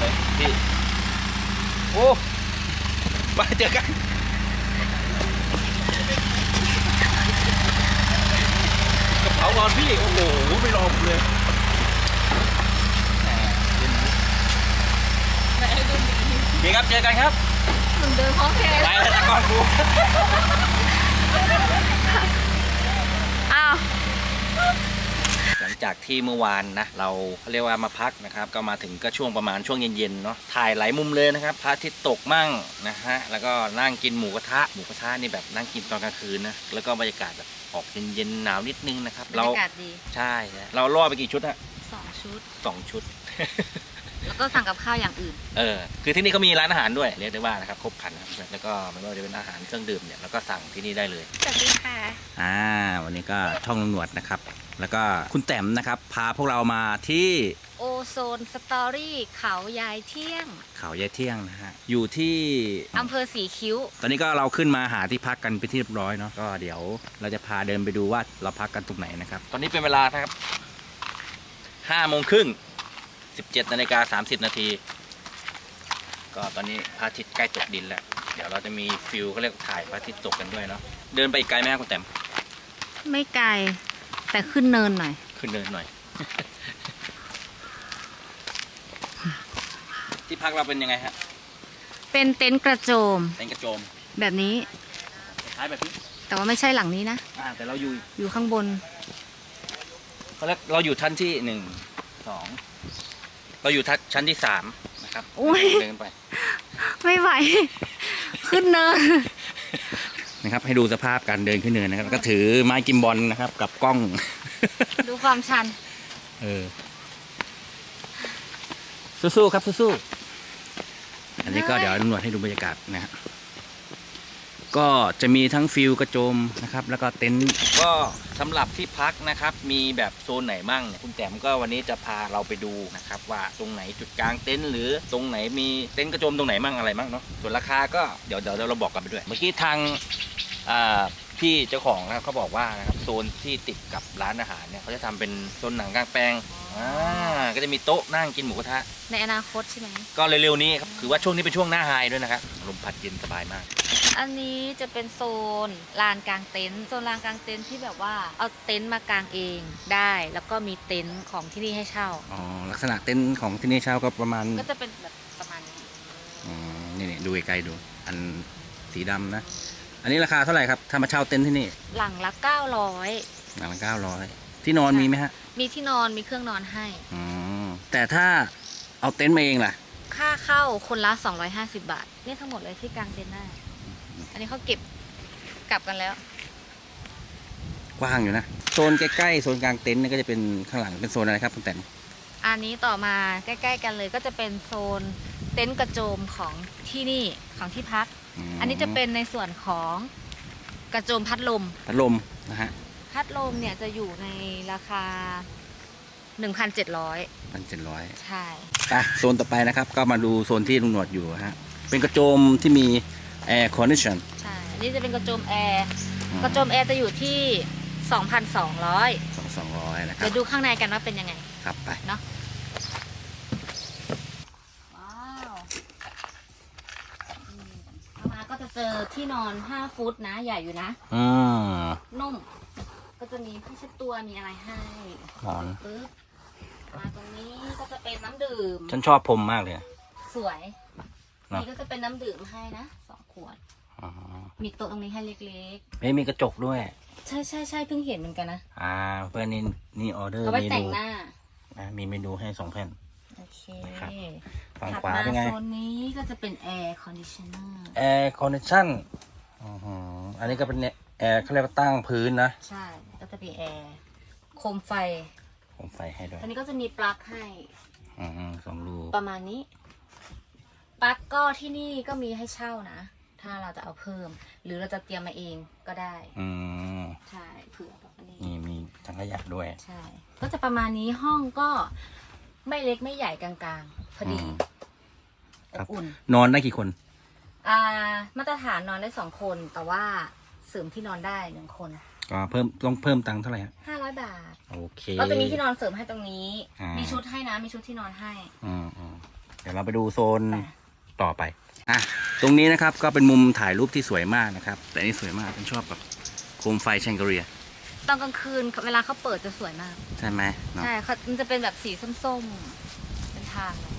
เลยพี่โอ้มาเจอกันกระเป๋านอนพี่โอ้โหไม่รอผมเลยแหมเย็นนี้โอเคครับเจอกันครับ เหมือนเดินพร้อมเพลไปแล้วตะกอนกู อ้าว หลัง จากที่เมื่อวานนะเราเรียกว่ามาพักนะครับ ก็มาถึงก็ช่วงประมาณช่วงเย็นๆเนาะถ่ายหลายมุมเลยนะครับพระอาทิตย์ตกมั่งนะฮะแล้วก็นั่งกินหมูกระทะหมูกระทะนี่แบบนั่งกินตอนกลางคืนนะแล้วก็บรรยากาศแบบออกเย็นๆหนาวนิดนึงนะครับบรเรารยากาศดีใช่นะเราล่อไปกี่ชุดฮะสองชุด สองชุด แล้วก็สั่งกับข้าวอย่างอื่น เออคือที่นี่เขามีร้านอาหารด้วยเรียกได้ว่านะครับครบครันนะครับแล้วก็ไม่ว่าจะเป็นอาหารเครื่องดื่มเนี่ยเราก็สั่งที่นี่ได้เลย สวัสดีค่ะ อ่าวันนี้ก็ช่องลุงหนวดนะครับ แล้วก็คุณแต้มนะครับพาพวกเรามาที่โอโซนสตอรี่เขายายเที่ยงเขายายเที่ยงนะฮะอยู่ที่ อำเภอสีคิ้ว ตอนนี้ก็เราขึ้นมาหาที่พักกันไปนที่เรียบร้อยเนาะก็เดี๋ยวเราจะพาเดินไปดูว่าเราพักกันตรงไหนนะครับ ตอนนี้เป็นเวลานะครับห้าโมงครึ่ง สิบเจ็ดนาฬิกาสามสิบนาที ก็ตอนนี้พระอาทิตย์ใกล้ตกดินแล้ว เดี๋ยวเราจะมีฟิลเขาเรียกถ่ายพระอาทิตย์ตกกันด้วยเนาะ เดินไปอีกไกลไหมครับคุณแต้มไม่ไกล แต่ขึ้นเนินหน่อย ขึ้นเดินหน่อย ที่พักเราเป็นยังไงฮะ เป็นเต็นท์กระโจม เต็นท์กระโจม แบบนี้ คล้ายแบบนี้ แต่ว่าไม่ใช่หลังนี้นะ อ่า แต่เราอยู่ อยู่ข้างบนเขาเรียกเราอยู่ชั้นที่หนึ่งสอง เราอยู่ทันชั้นที่สามนะครับโอ้ย เดินไปไม่ไหว ขึ้นเนินนะครับ ให้ดูสภาพการเดินขึ้นเนินนะครับแล้วก็ถือไม้กิมบอลนะครับ กับกล้อง ดูความชัน เออ สู้ๆครับสู้ๆอันนี้ก็เดี๋ยวตำรวจให้ดูบรรยากาศนะฮะ ก็จะมีทั้งฟิลกระโจมนะครับ แล้วก็เต็นท์ก็สำหรับที่พักนะครับ มีแบบโซนไหนมั่งเนี่ยคุณแต้มก็วันนี้จะพาเราไปดูนะครับว่าตรงไหนจุดกลางเต็นท์หรือตรงไหนมีเต็นท์กระโจมตรงไหนมั่งอะไรมั่งเนาะส่วนราคาก็เดี๋ยวเดี๋ยวเราบอกกันไปด้วย เมื่อกี้ทางอ่า พี่เจ้าของนะครับเขาบอกว่านะครับโซนที่ติดกับร้านอาหารเนี่ยเขาจะทำเป็นโซนหนังกลางแปลงอ่าก็จะมีโต๊ะนั่งกินหมูกระทะ ในอนาคตใช่ไหม ก็เร็วๆนี้ครับคือว่าช่วงนี้เป็นช่วงหน้าไฮด้วยนะครับลมพัดเย็นสบายมาก อันนี้จะเป็นโซนลานกลางเต็นท์โซนลานกลางเต็นท์ที่แบบว่าเอาเต็นท์มากางเองได้ แล้วก็มีเต็นท์ของที่นี่ให้เช่า อ๋อลักษณะเต็นท์ของที่นี่เช่าก็ประมาณก็จะเป็นแบบประมาณนี้ อ๋อนี่นี่ดูไกลๆดู อันสีดำนะอั นนี้ราคาเท่าไหร่ครับถ้ามาเช่าเต็นท์ที่นี่ หลังละ900หลังละเก้าร้อยที่นอนมีไหมฮะ มีที่นอนมีเครื่องนอนให้อ๋อแต่ถ้าเอาเต็นท์มาเองล่ะ ค่าเข้าคนละ250บาท นี่ทั้งหมดเลยที่กางเต็นท์ได้อันนี้เขาเก็บกลับกันแล้ว กว้างอยู่นะ โซนใกล้ๆโซนกลางเต็นท์เนี่ยก็จะเป็นข้างหลังเป็นโซนอะไรครับคุณแตนอันนี้ต่อมาใกล้ ๆ กันเลยก็จะเป็นโซนเต็นท์กระโจมของที่นี่ของที่พักม อันนี้จะเป็นในส่วนของกระโจมพัดลม พัดลมนะฮะ พัดลมเนี่ยจะอยู่ในราคา 1,700 พันเจ็ดร้อยใช่ไปโซนต่อไปนะครับ ก็มาดูโซนที่ลุงหนวดอยู่ฮะ เป็นกระโจมที่มีแอร์คอนดิชัน ใช่ อันนี้จะเป็นกระโจมแอร์กระโจมแอร์จะอยู่ที่ 2,200 สองสองร้อยนะครัเดี๋บยวดูข้างในกันว่าเป็นยังไง ครับไป เนาะ ว้าวอืมเข้ามาก็จะเจอ ที่นอน5ฟุตนะ ใหญ่อยู่นะอืมนุ่ม ก็จะมีผ้าเช็ดตัวมีอะไรให้หมอน ปึ๊บมาตรงนี้ก็จะเป็นน้ำดื่ม ฉันชอบพรมมากเลยอะ สวยเนอะนี่ก็จะเป็นน้ำดื่มให้นะสองขวด อ๋อมีโต๊ะตรงนี้ให้เล็กเฮ้ยมีกระจกด้วย ๆ ใช่ใช่ใช่เพิ่งเห็นเหมือนกันนะอ่า เพื่อนนี่นี่ออเดอร์เอาไว้เมแต่นูงหน้านะมีเมนูให้สองแผ่น โอเค นะครับ ฝั่งถัดขวามาเป็นไง โซนนี้ก็จะเป็นแอร์คอนดิชเนอร์แอร์คอนดิชันอันนี้ก็เป็นเนี่ยแอร์เขาเรียกว่าตั้งพื้นนะใช่ ก็จะมีแอร์โคมไฟ ผมไฟให้ด้วยอันนี้ก็จะมีปลั๊กให้ อืมสองรูประมาณนี้ ปลั๊กก็ที่นี่ก็มีให้เช่านะ ถ้าเราจะเอาเพิ่ม หรือเราจะเตรียมมาเองก็ได้ อืมใช่ เผื่อแบบนี้ นี่มีถังขยะด้วย ใช่ ก็จะประมาณนี้ห้องก็ ไม่เล็กไม่ใหญ่กลางๆ พอดีอืม อครับ บอุ่น นอนได้กี่คน อ่า มาตรฐานนอนได้สองคน แต่ว่าเสริมที่นอนได้หนึ่งคนก็เพิ่มต้องเพิ่มตังค์เท่าไหร่ฮะห้าร้อยบาท โอเค ก็จะมีที่นอนเสริมให้ตรงนี้ อ่ามี มีชุดให้นะ มีชุดที่นอนให้อืมอืมเดี๋ยวเราไปดูโซนไปต่อไปอะตรงนี้นะครับก็เป็นมุมถ่ายรูปที่สวยมากนะครับ แต่นี่สวยมากฉันชอบแบบโคมไฟแชงเกเรีย ตอนกลางคืนเวลาเขาเปิดจะสวยมาก ใช่ไหมเนาะใช่เขามันจะเป็นแบบสีส้มๆ เป็นทางเลย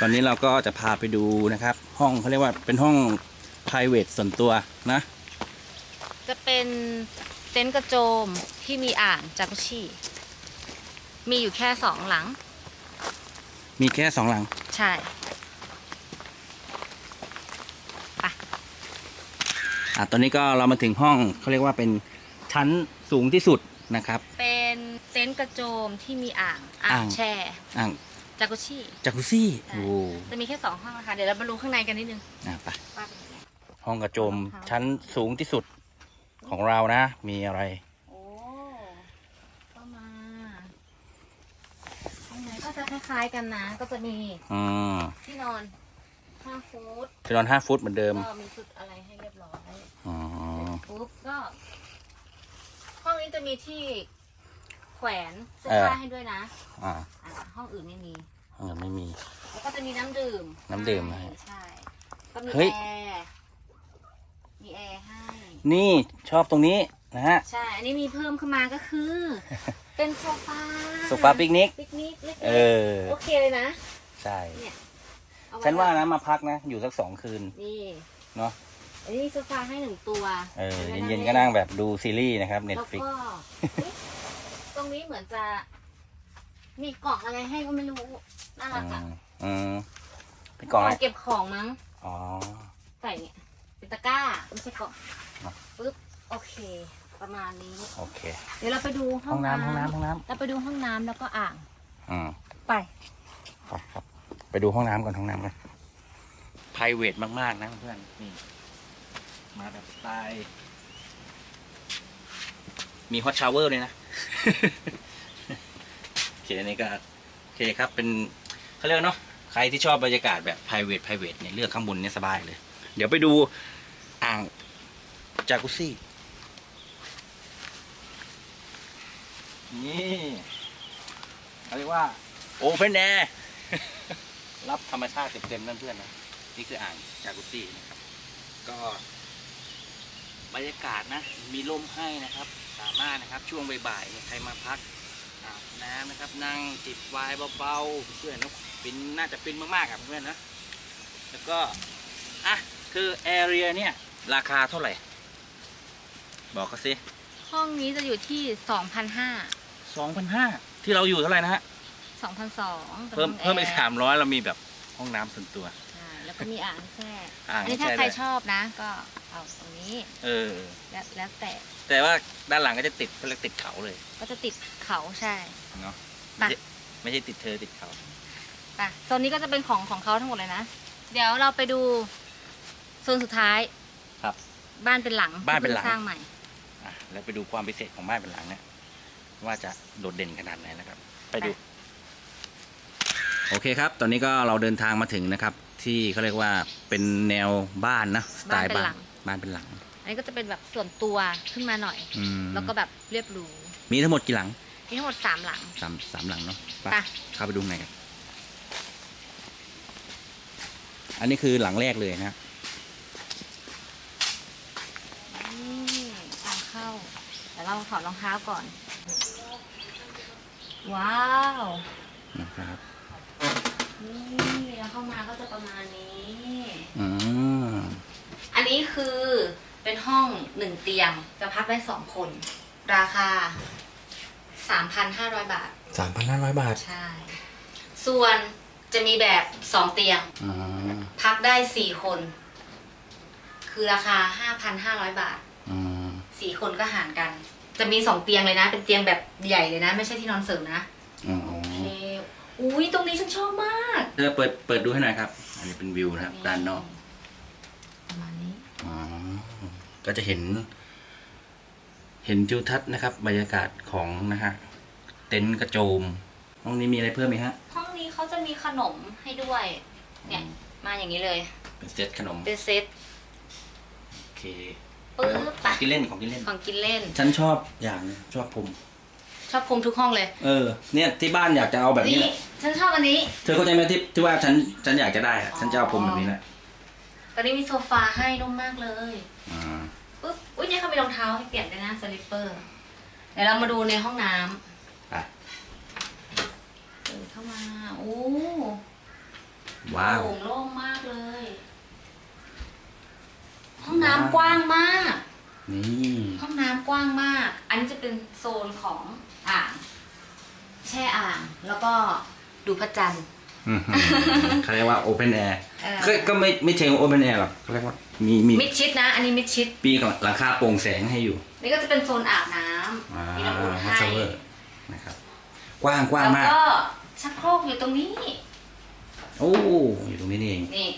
ตอนนี้เราก็จะพาไปดูนะครับ ห้องเขาเรียกว่าเป็นห้อง private ส่วนตัวนะ จะเป็นเต็นท์กระโจมที่มีอ่างจากุชิมีอยู่แค่สองหลัง มีแค่สองหลัง ใช่อะตอนนี้ก็เรามาถึงห้องเขาเรียกว่าเป็น ชั้นสูงที่สุดนะครับ เป็นเต็นท์กระโจมที่มีอ่างอ่างอ่าง แช่อ่างจากุชิจากุซี่ใช่โอ้จะมีแค่สองห้องนะคะเดี๋ยวเรามาดูข้างในกันนิดนึงอะไปว่าเป็นยังไงห้องกระโจมรองเท้าชั้นสูงที่สุดของเรานะ มีอะไร โอ้ก็มาข้างในก็จะคล้ายๆกันนะ ก็จะมีอืมที่นอนห้าฟุตที่นอนห้าฟุตเหมือนเดิมก็มีชุดอะไรให้เรียบร้อยอ๋อปุ๊บก็ห้ องนี้จะมีที่แขวนเสื้อเออผ้าให้ด้วยนะอ่าอ่าห้องอื่นไม่มีห้องอื่นไม่มี แล้วก็จะมีน้ำดื่มน้ำดื่มให้ให้ใช่ ก็มีเฮ้ยแอร์มีแอร์ให้ นี่ชอบตรงนี้นะฮะ ใช่ อันนี้มีเพิ่มเข้ามาก็คือ เป็นโซฟาโซฟาปิกนิก ปิกนิกเล็กๆเออ โอเคเลยนะใช่เนี่ยเอไฉันว่านะมาพักนะ อยู่สักสองคืน นี่เนาะ อันนี้มีโซฟาให้หนึ่งตัวเออดี๋วเย็นๆก็นั่งแบบดูซีรีส์นะครับเน็ตแล้วฟิกก็เฮ้ยตรงนี้เหมือนจะ มีกล่องอะไรให้ก็ไม่รู้น่ารักอะอืมเป็นกล่องอะไรเก็บของมั้ง อ๋อ ใส่เนี่ยเป็นตะกร้าไม่ใช่กล่องอะปึ๊บโอเค ประมาณนี้ โอเค เดี๋ยวเราไปดูห้ห้อองงน้ำห้องน้ำห้องน้เราไปดูห้องน้ำแล้วก็อ่างำอืม ไปไปครับ ไปดูห้องน้ำก่อนห้องน้ำกัน private มากๆนะเพื่อน นี่ มาแบบสไตล์มีฮอตชาวเวอร์เลยนะ โอเคอันนี้ก็โอเคครับเป็นเขาเรียกเนาะใครที่ชอบบรรยากาศแบบ private private เนี่ยเลือกข้างบนเนี่ยสบายเลย เดี๋ยวไปดูอ่างจากุซี่ นี่เขาเรียกว่าโอเพนแอร์รับธรรมชาติเต็มๆนั่นเพื่อนนะ นี่คืออ่างจากุซี่นะครับ ก็ บรรยากาศนะ มีลมให้นะครับ สามารถนะครับช่วงบ่ายๆเนี่ยใครมาพักอาบน้ำนะครับ นั่งจิบไวน์เบาๆเพื่อนนะฟินน่าจะฟินมากๆอะเพื่อนนะแล้วก็อะคือแอเรียเนี่ยราคาเท่าไหร่ บอกเขาสิห้องนี้จะอยู่ที่สองพันห้าสองพันห้าที่เราอยู่เท่าไหร่นะฮะสองพันสองเพิ่มเพิ่มอีกสามร้อยเรามีแบบห้องน้ำส่วนตัวใช่แล้วก็มีอ่างแช่อ่างอันนี้ถ้าแช่ใครด้วย ชอบนะก็ เอาตรงนี้เออ แล้วแล้วแต่แต่ว่าด้านหลังก็จะติดเขาเรียกติดเขาเลยก็จะติดเขาใช่ เนาะไปไม่ใช่ไม่ใช่ติดเธอติดเขา ไปโซนนี้ก็จะเป็นของของเขาทั้งหมดเลยนะ เดี๋ยวเราไปดูโซนสุดท้ายครับบ้านเป็นหลังบ้านเป็นหลัง ที่พิ่สร้างใหม่ อะแล้วไปดูความพิเศษของบ้านเป็นหลังเนี่ยว่าจะโดดเด่นขนาดไหนนะครับ ไปดู โอเคครับ ตอนนี้ก็เราเดินทางมาถึงนะครับ ที่เขาเรียกว่าเป็นแนวบ้านนะสไตล์บ้าบ้านนเป็นหลัง บ้านเป็นหลัง อันนี้ก็จะเป็นแบบส่วนตัวขึ้นมาหน่อย อืมแล้วก็แบบเรียบหรูมีทั้งหมดกี่หลังมีทั้งหมดสามหลัง สามสามหลังเนาะไปไป เข้าไปดูข้างในกันอันนี้คือหลังแรกเลยนะฮะนี่ทางเข้าเดี๋ยวเราถอดรองเท้าก่อน ว้าวนะครับนี่แล้วเข้ามาก็จะประมาณนี้อืมอั นนี้คือเป็นห้องหนึ่งเตียงจะพักได้สองคน ราคา3,500บาท สามพันห้าร้อยบาท ใช่ ส่วนจะมีแบบสองเตียงอืมพักได้สี่คน คือราคา5,500บาทอืมสี่คนก็หารกัน จะมีสองเตียงเลยนะ เป็นเตียงแบบใหญ่เลยนะ ไม่ใช่ที่นอนเสริมนะอ๋อโอเคอุ้ยตรงนี้ฉันชอบมากเธอเปิด เปิดดูให้หน่อยครับ อันนี้เป็นวิวนะครับ ด้านนอก ประมาณนี้ อ๋อ ก็จะเห็น เห็นทิวทัศน์นะครับบรรยากาศของนะฮะเต็นท์กระโจม ห้องนี้มีอะไรเพิ่มไหมฮะ ห้องนี้เขาจะมีขนมให้ด้วย เนี่ยมาอย่างนี้เลย เป็นเซตขนมเป็นเซตโอเคปึ๊บขไปองกินเล่นของกินเล่น ของกินเล่น ฉันชอบอย่างหนึงชอบพรมชอบพรมทุกห้องเลยเออ เนี่ยที่บ้านอยากจะเอาแบบนี้นี่แหละฉันชอบอันนี้ เธอเข้าใจไหมที่ที่ว่าฉันฉันอยากจะได้อะฉันจะเอาพรมแบบนี้แหละตอนนี้มีโซฟาให้นุ่มมากเลย อ่าปุ๊บ อุ้ยเนี่ยเขามีรองเท้าให้เปลี่ยนด้วยนะสลิปเปอร์ เดี๋ยวเรามาดูในห้องน้ำไปเปิดเข้ามาโอ้ว้าว โล่งโล่งมากเลย ห้องน้ำกว้างมาก นี่ห้องน้ำกว้างมาก อันนี้จะเป็นโซนของอ่างแช่อ่างแล้วก็ดูพระจันทร์ อื้อหือเขาเรียกว่าโอเพนแอร์เออ ก็ก็ไม่ไม่เชิงโอเพนแอร์หรอกเขาเรียกว่า มีมีมิดชิดนะ อันนี้มิดชิด ปีกับหลังคาโปร่งแสงให้อยู่นี่ก็จะเป็นโซนอาบน้อ่าำมีน้ำอุ่นฮัให้ชเวอร์นะครับ กว้างกว้างแล้วมากก็ชักโครกอยู่ตรงนี้ โอ้ อยู่ตรงนี้นี่เองนี่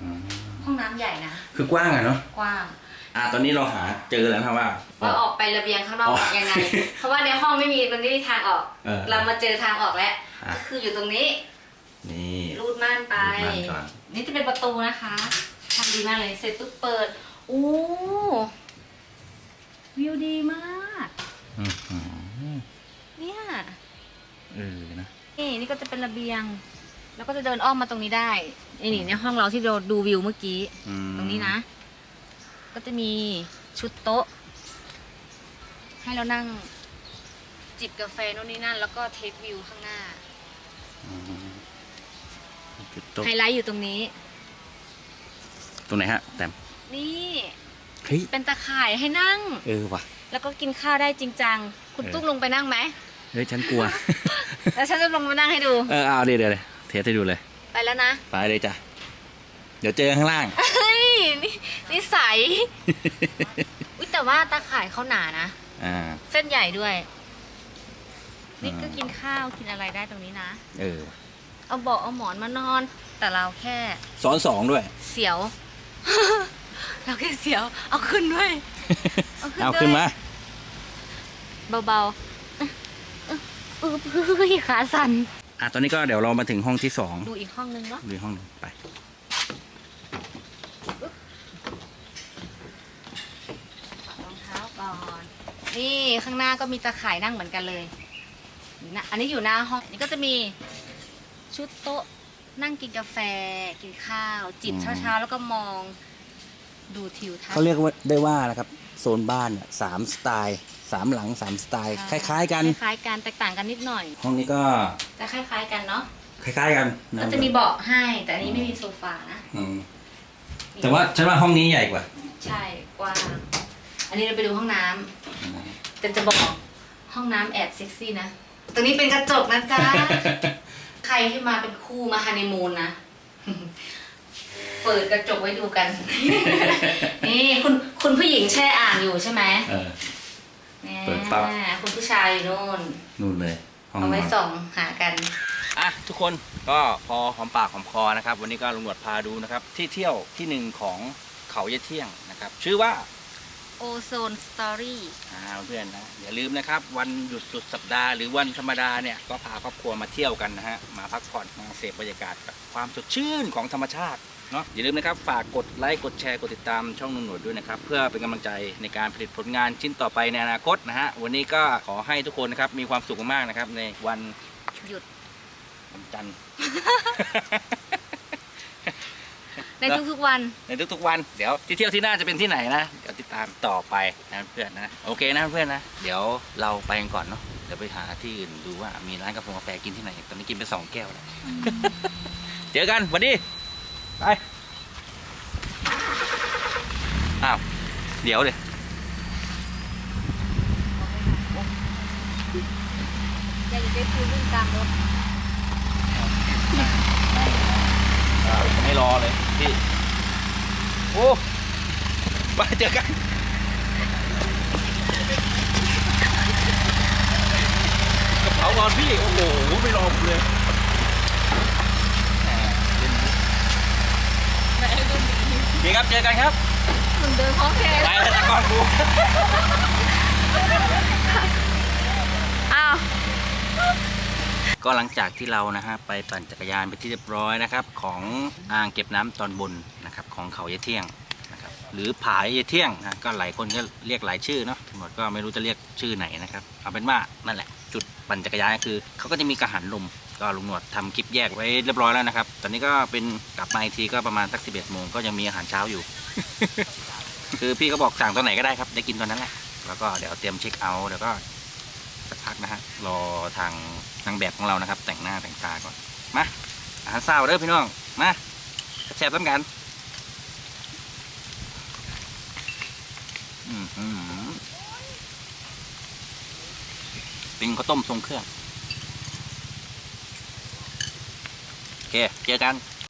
อืมห้องน้ำใหญ่นะ คือกว้างอะเนาะ กว้างอ่าตอนนี้เราหาเจอแล้วนะครับว่า ว่าออกไประเบียงข้างนอกอ๋อยังไง เพราะว่าในห้องไม่มีมันไม่มีทางออก เออเรามาเจอทางออกแล้วอะ ก็คืออยู่ตรงนี้ นี่ รูดม่านไป รูดม่านก่อน นี่จะเป็นประตูนะคะ ทำดีมากเลย เสร็จปุ๊บเปิด อู้วิวดีมาก อื้อหือเนี่ย เออนะ นี่นี่ก็จะเป็นระเบียง แล้วก็จะเดินอ้อมมาตรงนี้ได้นี่นี่ในห้องเราที่เราดูวิวเมื่อกี้ อืมตรงนี้นะ ก็จะมีชุดโต๊ะ ให้เรานั่งจิบกาแฟโน่นนี่นั่น แล้วก็เทควิวข้างหน้า อืมจุดโต๊ะไฮไลท์อยู่ตรงนี้ต รงไหนฮะแต้มนี่เฮ้ยเป็นตะข่ายให้นั่ง เออว่ะ แล้วก็กินข้าวได้จริงจัง คุณเออ ตุ๊กลงไปนั่งไหม เฮ้ยฉันกลัว แล้วฉันจะลงมานั่งให้ดู เออเอาเดี๋ยวเดี๋ยวเดี๋ยวเทสให้ดูเลย ไปแล้วนะ ไปเลยจ้ะ เดี๋ยวเจอข้างล่าง เฮ้ย นี่นิสัยอุ๊ยแต่ว่าตาข่ายเขาหนานะ อ่า เส้นใหญ่ด้วย นี่อ่าก็กินข้าวกินอะไรได้ตรงนี้นะ เออ เอาเบาะเอาหมอนมานอน แต่เราแค่ ซ้อนสองด้วย เสียว เราแค่เสียว เอาขึ้นด้วย เอาขึ้นเอาด้วยขึ้นมา เบาๆเออเออเออเฮ้ยขาสั่น อะตอนนี้ก็เดี๋ยวเรามาถึงห้องที่สองดูอีกห้องนึงเนาะดูห้องหนึ่งไป รองเท้าก่อน นี่ข้างหน้าก็มีตะข่ายนั่งเหมือนกันเลยนี่นะอันนี้อยู่หน้าห้องนี่ก็จะมีชุดโต๊ะ นั่งกินกาแฟกินข้าว จิบอืม เช้าๆ แล้วก็มองดูทิวทัศน์เขาเรียกว่าได้ว่านะครับโซนบ้านเนี่ยสามสไตล์สามหลังสามสไตล์คล้ายๆ กัน คล้ายๆกันแตกต่างกันนิดหน่อย ห้องนี้ก็แต่คล้ายๆกันเนาะคล้ายๆกันนะก็จะมีเบาะให้ แต่อันนี้ไม่มีโซฟานะอืมแต่ว่าฉันว่าห้องนี้ใหญ่กว่าใช่กว้างอันนี้เราไปดูห้องน้ำแต่จะบอกห้องน้ำแอบเซ็กซี่นะตรงนี้เป็นกระจกนะจ๊ะ ใครที่มาเป็นคู่มาฮันนีมูนนะ เปิดกระจกไว้ดูกัน นี่คุณคุณผู้หญิงแช่อ่างอยู่ใช่ไหมเออแหมเปิดปั๊บคุณผู้ชายอยู่โน่น นู่นเลยห้องเอานไว้อนส่องหากัน อะทุกคนก็พอหอมปากหอมคอนะครับ วันนี้ก็ลุงหนวดพาดูนะครับ ที่เที่ยวที่หนึ่งของเขาเยะเที่ยงนะครับ ชื่อว่า โอโซนสตอรี่อ่าเพื่อนนะอย่าลืมนะครับ วันหยุดสุดสัปดาห์หรือวันธรรมดาเนี่ยก็พาครอบครัวมาเที่ยวกันนะฮะมาพักผ่อนมาเสพบรรยากาศกับความสดชื่นของธรรมชาติเนาะอย่าลืมนะครับฝากกดไลค์กดแชร์กดติดตามช่องนุ่นหนวดด้วยนะครับเพื่อเป็นกำลังใจในการผลิตผลงานชิ้นต่อไปในอนาคตนะฮะวันนี้ก็ขอให้ทุกคนนะครับมีความสุขมากๆนะครับในวันหยุดวันจันทร์ ในทุกๆวัน ในทุกๆวันเดี๋ยวที่เที่ยวที่หน้าจะเป็นที่ไหนนะเดี๋ยวติดตามต่อไปนะเพื่อนนะโอเคนะเพื่อนนะเดี๋ยวเราไปกันก่อนเนาะเดี๋ยวไปหาที่อื่นดูว่ามีร้านกาแฟกาแฟกินที่ไหนตอนนี้กินไปสองแก้วแล้วเจอกันสวันดีไปอ้าวเดี๋ยวเลยอยากจะได้คุยเรื่องกลางรถ ไม่รอเลยพี่ โอ้ไปเจอกันกระเป๋านอนพี่ โอ้โห ไม่รอผมเลยแหมเล่นดีดีครับ เจอกันครับคุณเดินพร้อมเพลไปแล้วตะกอนกู อ้าว ก็หลังจากที่เรานะฮะไปปั่นจักรยานไปที่เรียบร้อยนะครับ ของอ่างเก็บน้ำตอนบนนะครับของเขาเยะเที่ยงนะครับหรือผายเที่ยงนะก็หลายคนก็เรียกหลายชื่อเนาะหมดก็ไม่รู้จะเรียกชื่อไหนนะครับเอาเป็นว่านั่นแหละ จุดปั่นจักรยานคือเขาก็จะมีกระหันลมก็ลุงหนวดทำคลิปแยกไว้เรียบร้อยแล้วนะครับ ตอนนี้ก็เป็นกลับมาอีกทีก็ประมาณสักสิบเอ็ดโมงก็ยังมีอาหารเช้าอยู่ คือพี่ก็บอกสั่งตอนไหนก็ได้ครับ ได้กินตอนนั้นแหละ แล้วก็เดี๋ยวเตรียมเช็คเอาท์เดี๋ยวก็ สักพักนะฮะรอทางนางแบบของเรานะครับ แต่งหน้าแต่งตาก่อนมาอาหารเช้าเด้อพี่น้องมาแซ่บๆต้กันอืมอืมเป็นข้าวต้มทรงเครื่องโอเคเจอกัน